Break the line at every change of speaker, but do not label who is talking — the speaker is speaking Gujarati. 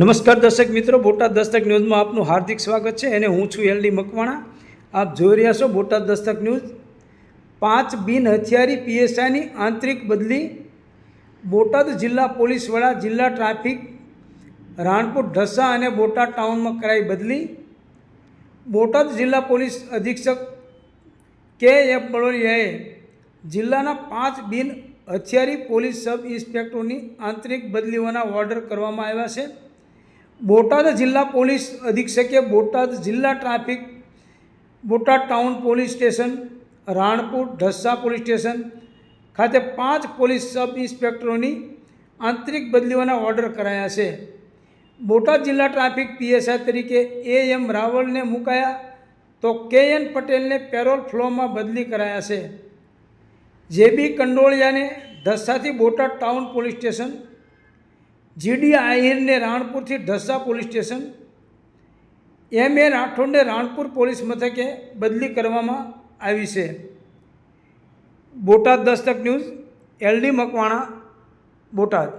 નમસ્કાર દર્શક મિત્રો, બોટાદ દસ્તક ન્યૂઝમાં આપનું હાર્દિક સ્વાગત છે અને હું છું એલડી મકવાણા. આપ જોઈ રહ્યા છો બોટાદ દસ્તક ન્યૂઝ. પાંચ બિન હથિયારી પીએસઆઈની આંતરિક બદલી. બોટાદ જિલ્લા પોલીસ વડા જિલ્લા ટ્રાફિક, રાણપુર, ઢસા અને બોટાદ ટાઉનમાં કરાઈ બદલી. બોટાદ જિલ્લા પોલીસ અધિક્ષક કે એફ બળોરિયાએ જિલ્લાના પાંચ બિન હથિયારી પોલીસ સબ ઇન્સ્પેક્ટરોની આંતરિક બદલીઓના ઓર્ડર કરવામાં આવ્યા છે. બોટાદ જિલ્લા પોલીસ અધિક્ષકે બોટાદ જિલ્લા traffic, Botad town police station, Ranpur Dhasa police station ખાતે પાંચ પોલીસ સબ ઇન્સ્પેક્ટરોની આંતરિક બદલીઓના ઓર્ડર કરાયા છે. બોટાદ જિલ્લા ટ્રાફિક પીએસઆઈ તરીકે એ એમ રાવલને મુકાયા તો કે એન પટેલને પેરોલ ફ્લોમાં બદલી કરાયા છે. જે બી કંડોળિયાને ઢસાથી Botad town police station GD આહિરને રાણપુરથી Dhasa police station M A રાઠોડને Ranpur police મથકે બદલી કરવામાં આવી છે. Botad Dastak news LD Makwana, Botad.